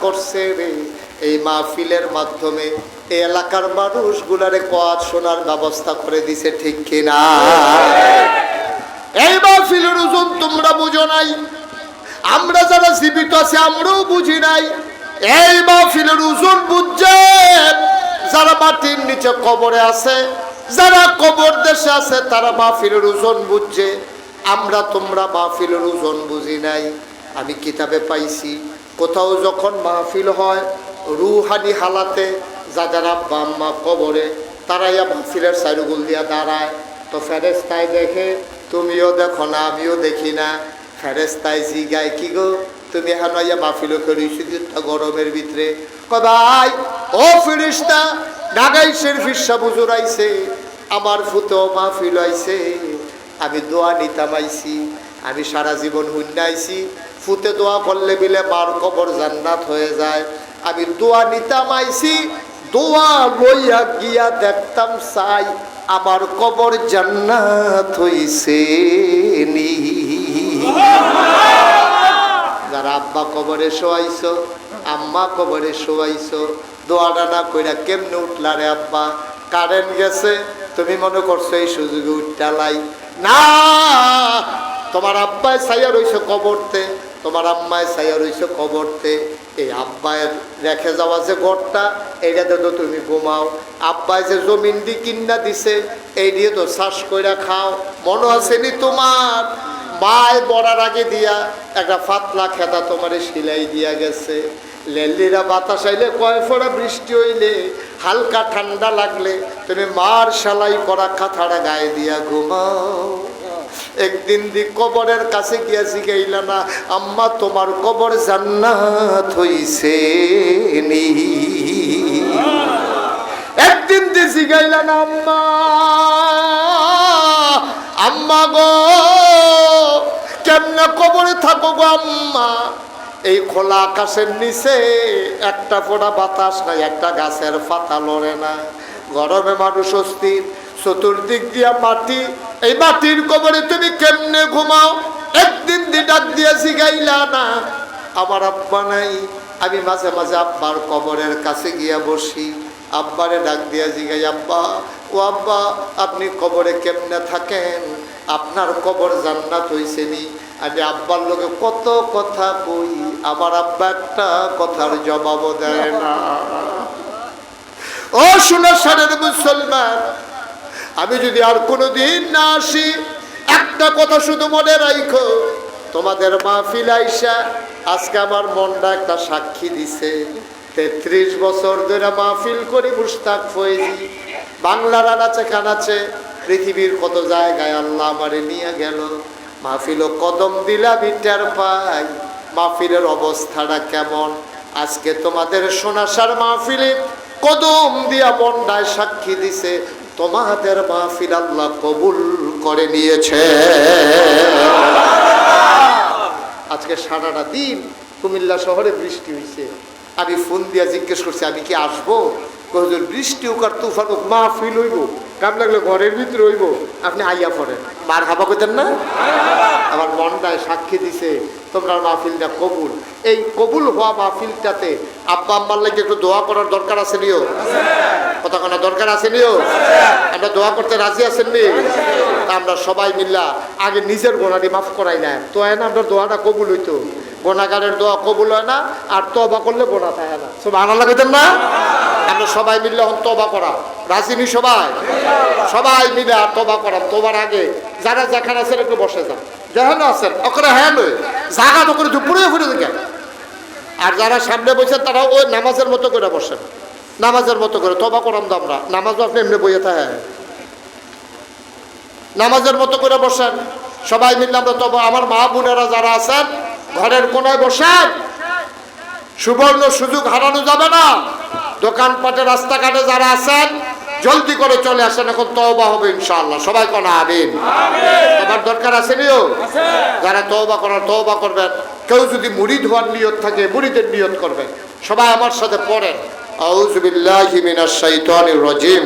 করছে রে। এই মাহফিলের মাধ্যমে এই এলাকার মানুষগুলারে কোয়াজ শোনার ব্যবস্থা করে দিছে, ঠিক কিনা? এই মাহফিলের ওজন তোমরা বুঝো নাই। আমরা যারা জীবিত আছি, আমরাও বুঝি নাই। এই মাহফিলের ওজন বুঝছে। যারা মাটির নিচে কবরে আছে, যারা কবর দেশে আছে, তারা মাহফিলের ওজন বুঝছে। আমরা তোমরা মাহফিলের ওজন বুঝি নাই। আমি কিতাবে পাইছি। কোথাও যখন মাহফিল হয়, রুহানি হালাতে যাদের আব্বা আম্মা কবরে তারা ইয়া মাহফিলের সাইরুগুল দিয়া দাঁড়ায়। তো ফেরেস্তায় দেখে, তুমিও দেখো না, আমিও দেখি না। ফেরেস্তায় জিগায়, কি গো, তুমি এখন ইয়া মাহফিল করিস গরমের ভিতরে। কয়, ভাই, ও ফিরিস্তা নাগাইশের ফিরসা বুজুর আইছে, আমার ফুতেও মাহফিল আইছে। আমি দোয়া নিতাম আইছি, আমি সারা জীবন হুন্নাইছি। ফুতে দোয়া করলে বিলে মার কবর জান্নাত হয়ে যায়। আমি দোয়া নিতাম আইছি, দোয়া লইয়া গিয়া দেখতাম চাই, আমার কবর জান্নাত হইছে নি। যারা আব্বা কবরে শোয়াইছো, আম্মা কবরে শোয়াইছো দোয়াটা না কইরা কেমনে উঠলা রে আব্বা? কারেন্ট গেছে, তুমি মনে করছ এই সুযোগে উঠটালাই না, তোমার আব্বায় ছাইয়া রইছে কবরতে, তোমার আম্মায় ছাইয়া রইছে কবরতে। এই আব্বায়ের রেখে যাওয়া যে ঘরটা এইটাতে তো তুমি ঘুমাও। আব্বায় যে জমিন দি কিন্না দিছে, এই দিয়ে তো শ্বাস কইরা খাও। মনে আসেনি তোমার? মায় বড়ার আগে দিয়া একটা ফাতলা খেতা তোমার সিলাই দিয়া গেছে। লেলিরা বাতাস আইলে কয় ফোড়া বৃষ্টি হইলে, হালকা ঠান্ডা লাগলে, তুমি মার সেলাই করা কাঁথাটা গায়ে দিয়া ঘুমাও। একদিন দি কবরের কাছে গিয়া জিগাইলা না আম্মা তোমার কবর জান্নাত হইছে নি। একদিন দি জিগাইলা না আম্মা আম্মা গো, কেমনে কবরে থাকো গো আম্মা? এই খোলা আকাশের নিচে একটা ফোঁটা বাতাস নাই, একটা গাছের পাতা লড়ে না। গরমে মানুষ অস্থির, চতুর্দিক দিয়া মাটি। এই মাটির কবরে তুমি কেমনে ঘুমাও? একদিন দি ডাক দিয়া জিগাইলা না। আমার আব্বা নাই, আমি মাঝে মাঝে আব্বার কবরের কাছে গিয়া বসি। আব্বারে ডাক দিয়া জিগাই, আব্বা ও আব্বা, আপনি কবরে কেমনে থাকেন? আপনার কবর জান্নাত হইছে নি। আমি আব্বার লোকে কত কথা কই, আমার আব্বা একটা কথার জবাবও দেয় না। ও শুনে সারের মুসলমান, আমি যদি আর কোনো দিন না আসি, একটা কথা শুধু মনে রাখো তোমাদের মাহফিল আইসা আজকে আমার মনটা একটা সাক্ষী দিছে। তেত্রিশ বছর ধরে মাহফিল করি মুস্তাক ফয়েজি। বাংলার আনাচে কানাচে পৃথিবীর কত জায়গায় আল্লাহ আমারে নিয়ে গেল। মাহফিল কদম দিলা বিটার পাই। মাহফিলের অবস্থাটা কেমন? আজকে তোমাদের সোনাসার মাহফিলে কদম দিয়া মন্ডায় সাক্ষী দিছে, তোমাদের মাহফিল আল্লাহ কবুল করে নিয়েছে। আজকে সারাটা দিন কুমিল্লা শহরে বৃষ্টি হয়েছে আমি ফোন দিয়া জিজ্ঞেস করছি, আমি কি আসব? কহজুর বৃষ্টি হোক আর তুফান হোক, মাহফিল হইব, কাম লাগলে ঘরের ভিতরে হইব। আপনি আইয়া পড়েন। মার হাবা করতেন না? আমার মনটায় সাক্ষী দিছে, তোমরা মাহফিলটা কবুল। এই কবুল হওয়া মাহফিলটাতে আব্বা আম্মার লাগে একটু দোয়া করার দরকার আছে নিও? কথা কোনো দরকার আছে নিও? আমরা দোয়া করতে রাজি আছেন নি? আমরা সবাই মিল্লা আগে নিজের গোনাটি মাফ করাই না তো না আমরা দোয়াটা কবুল হইতো। গোনাগারের দোয়া কবুল হয় না, আর তবা করলে গোনা থাকে না। সব আনা লাগাইতেন না? আমরা সবাই মিললে এখন তবা করা। রাজিনি সবাই? সবাই মিলে আর তবা করা তোবার আগে। যারা যেখানে আছেন একটু বসে যান। যেখানে আছেন ওখানে হ্যাঁ নয় জায়গা তো করে দুপুরে ঘুরে দেখেন। আর যারা সামনে বসেন, তারা ওই নামাজের মতো করে বসেন। নামাজের মতো করে তবা করাম তো আমরা। নামাজও আপনি এমনি বইয়ে থাকে। নামাজের মতো করে বসেন। সবাই মিললে আমরা তবা আমার মা বোনেরা যারা আছেন ঘরের কোনায় বসেন সুবর্ণ সুযোগ হারানো যাবে না। দোকানপাটে রাস্তাঘাটে যারা আছেন জলদি করে চলে আসেন এখন তওবা হবে ইনশাআল্লাহ। সবাই কোনা আমিন। তোমার দরকার আছে নিও? যারা তওবা করার তওবা করবেন। কেউ যদি মুড়িদ হওয়ার নিয়ত থাকে মুড়িদের নিয়ত করবেন। সবাই আমার সাথে পড়েন। আউযু বিল্লাহি মিনাশ শাইতানির রাজিম।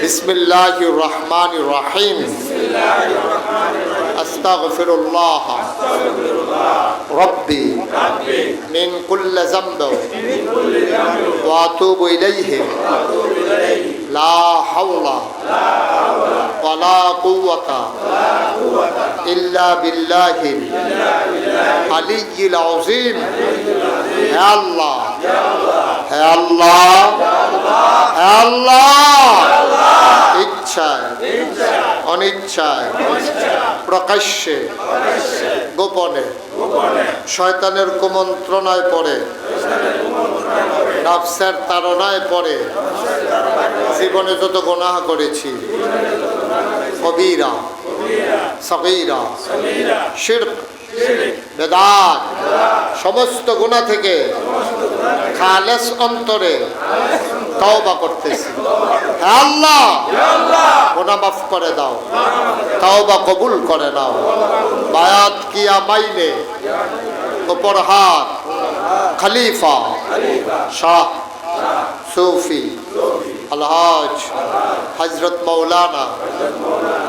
বিসমিল্লাহির রহমানির রহিম। আস্তাগফিরুল্লাহ। রব্বি মিন কুল্লি যামব ওয়া আতুবু ইলাইহি। লা হাওলা ওয়ালা কুওয়াতা ইল্লা বিল্লাহিল আলিয়্যিল আযীম। হে আল্লাহ হে আল্লাহ হে আল্লাহ ইচ্ছায় অনিচ্ছায়, প্রকাশ্যে, গোপনে, শয়তানের কুমন্ত্রণায় পড়ে, নাফসের তাড়নায় পড়ে, জীবনে যত গোনাহ করেছি, কবিরা, সগীরা, শিরক, বেদাত, সমস্ত গুণা থেকে খালেস অন্তরে তওবা করতেছি। আল্লাহ, গুনাহ মাফ করে দাও। তওবা কবুল করে নাও। বায়াত কিয়া মাইনে উপর হাত খলিফা, শাহ সুফি, আলহাজ হজরত মৌলানা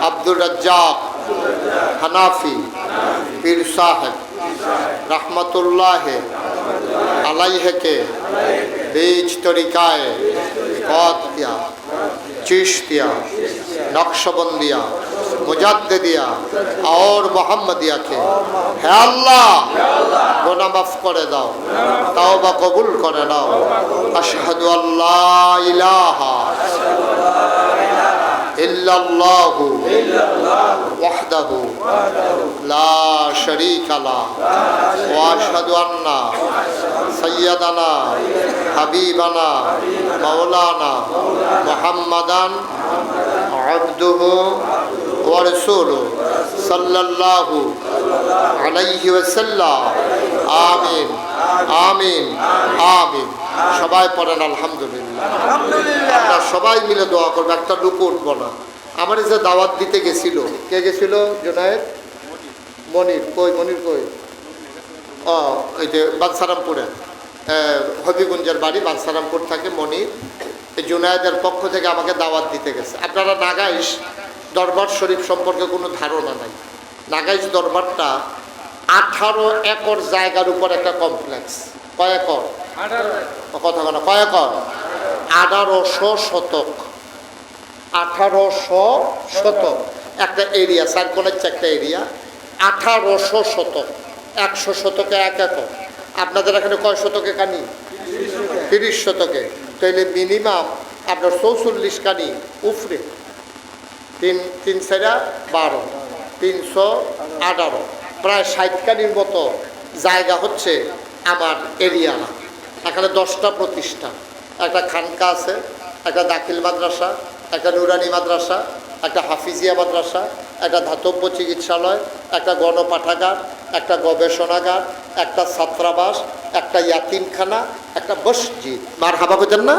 আব্দুর রাজ্জাক হানাফি, পীর সাহেব, রহমতুল্লাহ আলাইহেকে বীজ তরিকায় কতিয়া চিশতিয়া নকশবন্দিয়া মুজাদ্দিয়া আর মোহাম্মদিয়াকে, হে আল্লাহ গোনা করে দাও তাও বা কবুল করে নাও, আশহাদু আল্লাহ ইলাহা إلا الله وحده لا شريك له وأشهد أن سيدنا حبيبنا مولانا محمدا عبده ورسوله صلى الله عليه وسلم. آمين آمين. آمين, آمين. সবাই পড়েন আলহামদুলিল্লাহ। আমরা সবাই মিলে দোয়া করব একটা লুকু উঠবো না। আমার যে দাওয়াত দিতে গেছিল কে গেছিল জোনায়েদ? মনির। কই মনির কই? ও ওই যে বাদসারামপুরে হবিগঞ্জের বাড়ি বাদসারামপুর থাকে মনির। এই জুনায়েদের পক্ষ থেকে আমাকে দাওয়াত দিতে গেছে। আপনারা নাগাইশ দরবার শরীফ সম্পর্কে কোনো ধারণা নাই। নাগাইশ দরবারটা আঠারো একর জায়গার উপর একটা কমপ্লেক্স কয় একর? কথা বলা কয় একর? আঠারোশো শতক। আঠারোশো শতক। একটা এরিয়া সার্কলের একটা এরিয়া আঠারোশো শতক। একশো শতকে এক একর। আপনাদের এখানে কয় শতকে কানি? তিরিশ শতকে। তাইলে মিনিমাম আপনার চৌচল্লিশ কানি উফরে তিন তিন সাইডা বারো। তিনশো আঠারো। প্রায় ষাট মতো জায়গা হচ্ছে আমার এরিয়া। না এখানে দশটা প্রতিষ্ঠান একটা খানকা আছে, একটা দাখিল মাদ্রাসা, একটা নুরানি মাদ্রাসা, একটা হাফিজিয়া মাদ্রাসা, একটা ধাতব্য চিকিৎসালয়, একটা গণপাঠাগার, একটা গবেষণাগার, একটা ছাত্রাবাস, একটা ইয়াতিমখানা, একটা মসজিদ। মার হাবা করতেন না?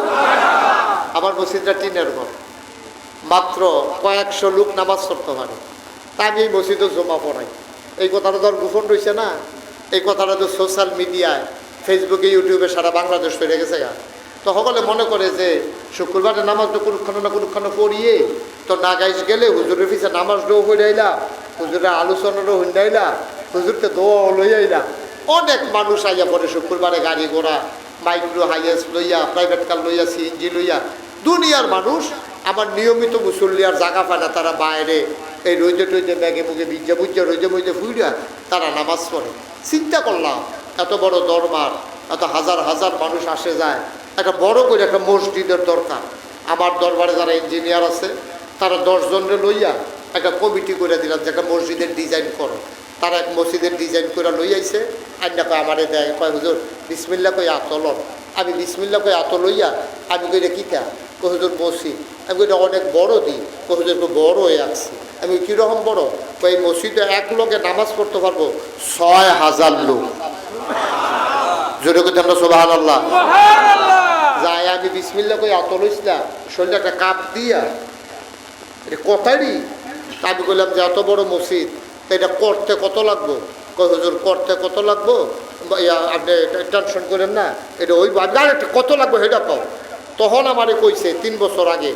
আমার মসজিদটা টিনের ঘর। মাত্র কয়েকশো লোক নামাজ পড়তে পারে। তা আমি মসজিদে জমা পড়াই। এই কথাটা তো আর গোপন রয়েছে না। এই কথাটা তো সোশ্যাল মিডিয়ায় ফেসবুকে ইউটিউবে সারা বাংলাদেশ হয়ে গেছে গা। তো সকলে মনে করে যে শুক্রবারে নামাজ তো কোনখানে না কোনখানে পড়িয়ে তো না গাইস গেলে হুজুরের পিছে নামাজ ডো হয়ে আইলা, হুজুরের আলোচনারও হইন আইলা, হুজুরকে দোয়া লই আইলা। অনেক মানুষ আইয়া পড়ে শুক্রবারে গাড়ি ঘোড়া মাইক্রো হাইয়েস্ট লইয়া প্রাইভেট কার লইয়া সিএনজি লইয়া। দুনিয়ার মানুষ, আমার নিয়মিত মুসল্লিয়ার জাগা পায় না, তারা বাইরে এই রইজে টইজে ব্যাগে মুখে বিজ্জা বুজ্জা রোজে মইজে ফুইরা তারা নামাজ পড়ে। চিন্তা করলাম, এত বড় দরবার, এত হাজার হাজার মানুষ আসে যায়, একটা বড় করে একটা মসজিদের দরকার। আমার দরবারে যারা ইঞ্জিনিয়ার আছে, তারা দশজনরে লইয়া একটা কমিটি করে দিলাম যে একটা মসজিদের ডিজাইন করো। তারা এক মসজিদের ডিজাইন করে লই আইছে। আইনা কয় আমারে দেয় কয় হুজুর বিসমিল্লা কই আতলন আমি বিসমিল্লা কই আত লইয়া আমি কইটা কিতা কই হুজুর মসজিদ। আমি কইটা অনেক বড় দিই কই হুজুর বড় হয়ে আসছি। আমি কীরকম বড়? কই মসজিদে এক লোকে নামাজ পড়তে পারব ছয় হাজার লোক। জোরে করতে আমরা সোবাহান আল্লাহ যাই আমি বিসমিল্লা কই আত লইছিলাম শরীরটা একটা কাপ দিয়া। এটা কথারই তা আমি বললাম যে এত বড় মসজিদ এটা করতে কত লাগবো? হুজুর, করতে কত লাগবো? আপনি টেনশন করেন না, এটা ওই কত লাগবে সেটা কও। তখন আমারে কইছে, তিন বছর আগে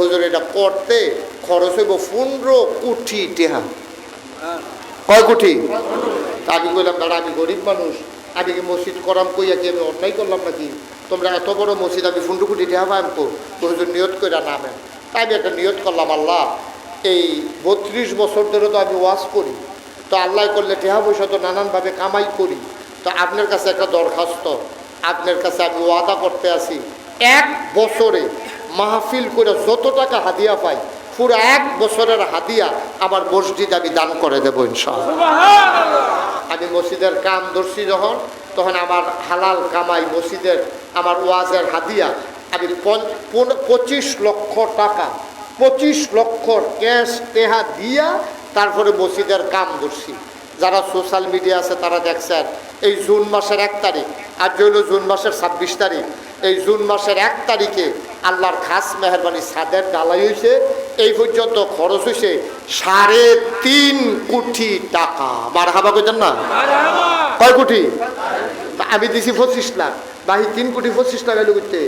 হুজুর, এটা করতে খরচ হইব পনেরো কোটি টেহা কয় কোটি? আমি কইলাম দাদা আমি গরিব মানুষ আমি কি মসজিদ করাম কইয়া কি আমি অন্যায় করলাম নাকি? তোমরা এত বড় মসজিদ, আমি ফুন্ডু কোটি দেওয়া পাইম কো? হুজুর, নিয়ত করে নামেন। তাই আমি একটা নিয়ত করলাম, আল্লাহ এই বত্রিশ বছর ধরে তো আমি ওয়াজ করি। তো আল্লাহ করলে টেহা পয়সা তো নানানভাবে কামাই করি। তো আপনার কাছে একটা দরখাস্ত আপনার কাছে আমি ওয়াদা করতে আসি এক বছরে মাহফিল করে যত টাকা হাদিয়া পাই পুরো এক বছরের হাদিয়া আমার মসজিদ আমি দান করে দেবো ইনশাআল্লাহ। আমি মসজিদের কাম ধরছি যখন তখন আমার হালাল কামাই মসজিদের আমার ওয়াজের হাদিয়া আমি পঁচিশ লক্ষ টাকা পঁচিশ লক্ষ ক্যাশ টেহা দিয়া তারপরে মসজিদের কাম ধরছি যারা সোশ্যাল মিডিয়া আছে তারা দেখছেন এই জুন মাসের এক তারিখ আজ হইল জুন মাসের ছাব্বিশ তারিখ। এই জুন মাসের এক তারিখে আল্লাহর খাস মেহরবানি সাদের ডালাই হয়েছে এই পর্যন্ত খরচ হয়েছে সাড়ে তিন কোটি টাকা। বার হাবা কইতেন না? কয় কোটি? আমি দিছি পঁচিশ লাখ। বাহি তিন কোটি পঁচিশ লাখ এলো করতে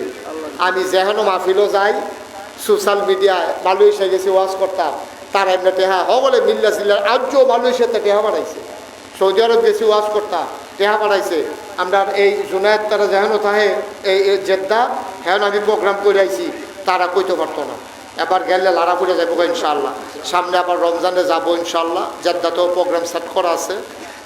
আমি যেহেন মাহফিলও যাই সোশ্যাল মিডিয়ায় মালয়েশিয়া গেছি ওয়াজ করতাম। তার এমনি টেহা হ বলে মিল্লা সিল্লার আজও মালয়েশিয়াতে টেহা বানাইছে। সৌদি আরব গেছি ওয়াজ করতাম, টেহা বানাইছে। আমরা এই জুনায়দ তারা যেহেন তাহে এই জেদ্দা হ্যাঁ আমি প্রোগ্রাম করে আইছি, তারা কইতে পারতো না। এবার গেলে লাড়া পড়ে যাব ইনশাল্লাহ সামনে আবার রমজানে যাব ইনশাল্লাহ জেদ্দাতেও প্রোগ্রাম সেট করা আছে।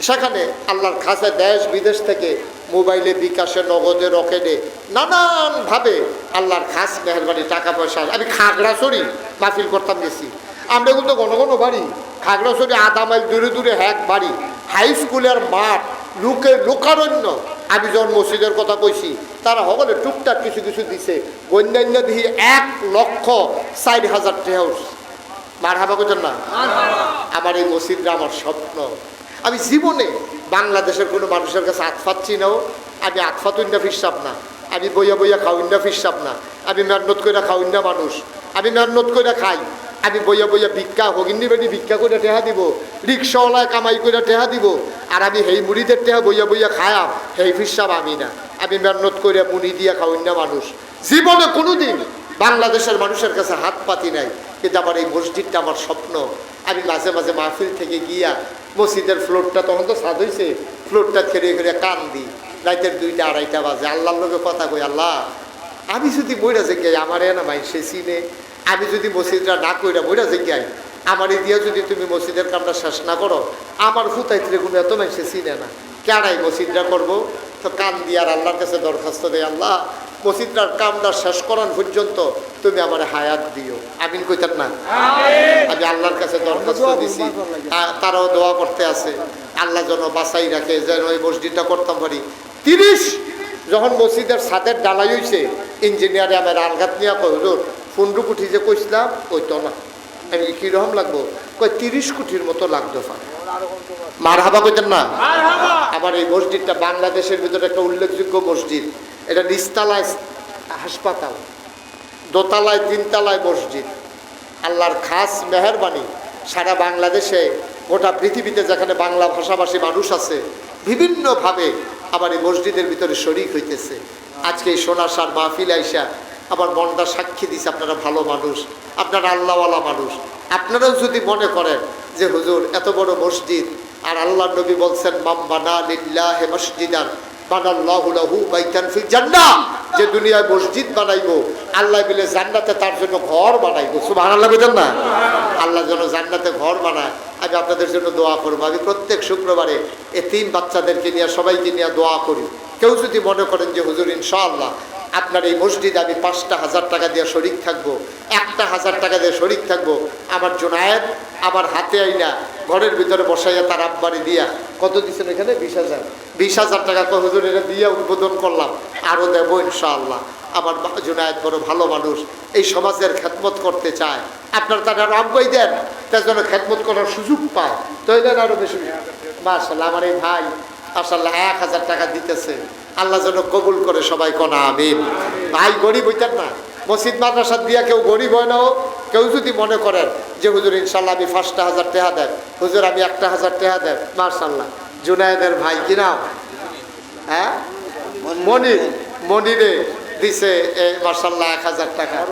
সেখানে আল্লাহর খাসে দেশ বিদেশ থেকে মোবাইলে বিকাশে নগদে রকেটে নানানভাবে আল্লাহর খাস মেহরবানি টাকা পয়সা আমি খাগড়া খাগড়াছড়ি মাহফিল করতাম গেছি। আমরা কিন্তু ঘন ঘন বাড়ি। খাগড়াছড়ি আধা মাইল দূরে দূরে হ্যাক বাড়ি। হাই স্কুলের মাঠ লুকে লোকারণ্য। আমি যখন মসজিদের কথা কইছি তারা সকলে টুকটাক কিছু কিছু দিছে। অন্যান্য দিয়ে এক লক্ষ ষাট হাজার টেহাউস মার হাবা না? আমার এই মসজিদটা আমার স্বপ্ন। আমি জীবনে বাংলাদেশের কোনো মানুষের কাছে আতফাচ্ছি নাও আমি আতফাতুন্ডা ফিরসাব না আমি বইয়া বইয়া খাউন্ডা ফিরসাব না। আমি মেহনত করে খাউন্ডা মানুষ। আমি মেহনত করে খাই। আমি বইয়া বইয়া ভিক্ষা, হগিন্নি বেটি ভিক্ষা করে টেহা দিব। রিক্সাওয়ালায় কামাই করে টেহা দিব। আর আমি সেই মুড়িদের টেহা বইয়া বইয়া খায়াম সেই ফিরসাব আমি না। আমি মেহনত করে মুড়ি দিয়া খাউন্ডা মানুষ। জীবনে কোনোদিন বাংলাদেশের মানুষের কাছে হাত পাতি নাই। কিন্তু আমার এই মসজিদটা আমার স্বপ্ন। আমি মাঝে মাঝে মাহফিল থেকে গিয়া মসজিদের ফ্লোরটা তখন তো সাদ হয়েছে ফ্লোরটা খেয়ে খেয়ে কান দিই। রাতের দুইটা, আড়াইটা বাজে। আল্লাহর লোকে কথা কই আল্লাহ, আমি যদি বইরা জেগে আমার না মাই সে চিনে। আমি যদি মসজিদটা না কইরা বইরা জেগে আমার দিয়া যদি তুমি মসজিদের কামটা শেষ না করো, আমার ফুতাইতে কোনো এত মানুষে চিনে না। কেড়াই মসজিদটা করব? তো কান দিয়ে আর আল্লাহর কাছে দরখাস্ত দেয়, আল্লাহ মসজিদটার কামটা শেষ করান পর্যন্ত তুমি আমার হায়াত দিও। আমিন কইতাম না? আমি আল্লাহর কাছে দরখাস্ত দিছি। তারাও দোয়া করতে আছে। আল্লাহ যেন বাসাই রাখে যেন ওই মসজিদটা করতাম পারি। তিরিশ যখন মসজিদের ছাদের ডালাই হয়েছে ইঞ্জিনিয়ারে আমার আলঘাত নিয়ে কইল পনেরো কোটি যে কইছিলাম ওই তো না। আমি কীরকম লাগবো? কই তিরিশ কোটির মতো লাগতো পারে মার হাবা কইতেন না? আবার এই মসজিদটা বাংলাদেশের ভিতরে একটা উল্লেখযোগ্য মসজিদ। এটা নিচতলায় হাসপাতাল, দোতলায় তিনতলায় মসজিদ। আল্লাহর খাস মেহরবানি সারা বাংলাদেশে, গোটা পৃথিবীতে যেখানে বাংলা ভাষাভাষী মানুষ আছে, বিভিন্নভাবে আবার এই মসজিদের ভিতরে শরিক হইতেছে। আজকে এই সোনাসার মাহফিল আইসা আমার মনটা সাক্ষী দিছে, আপনারা ভালো মানুষ, আপনারা আল্লাহওয়ালা মানুষ। আপনারাও যদি মনে করেন যে হুজুর, এত বড় মসজিদ, আর আল্লাহ নবী বলছেন মাম্বানা লিল্লাহ মসজিদান। আল্লাহ তার জন্য ঘর বানাইবো। আল্লাহ যেন জান্নাতে ঘর বানায়। আমি আপনাদের জন্য দোয়া করব। আমি প্রত্যেক শুক্রবারে এ তিন বাচ্চাদেরকে নিয়ে, সবাইকে নিয়ে দোয়া করি। কেউ যদি মনে করেন যে, হুজুর, ইনশাআল্লাহ আপনার এই মসজিদে আমি পাঁচটা হাজার টাকা দিয়ে শরিক থাকব, একটা হাজার টাকা দিয়ে শরিক থাকব। আমার জোনায়েত আমার হাতে আইনা ঘরের ভিতরে বসাইয়া তার আব্বারি দিয়া, কত দিচ্ছেন এখানে? বিশ হাজার। বিশ হাজার টাকা হুজুর, এটা দিয়ে উদ্বোধন করলাম আরও দেবো ইনশাআল্লাহ। আমার জুনায়েদ বড় ভালো মানুষ, এই সমাজের খেদমত করতে চায়। আপনার তারা আব্বাই দেন, তার জন্য খেদমত করার সুযোগ পায়। তৈলেন আরও বেশি মার্শাল্লাহ আমার এই ভাই মার্শাল্লাহ এক হাজার টাকা দিতেছে। আল্লাহ যেন কবুল করে সবাই কনা আমিন। ভাই, গরিব হইতেন না। মসজিদ, মাদ্রাসা দিয়া কেউ গরিব হয় না কেউ যদি মনে করেন যে, হুজুর ইনশাল্লাহ আমি পাঁচটা হাজার টাকা দেন। হুজুর, আমি একটা হাজার টাকা দেন। মার্শাল্লাহ জুনায়েদের ভাই, কি নাম? হ্যাঁ? মনির। মনিরে দিছে মার্শাল্লাহ এক হাজার টাকা।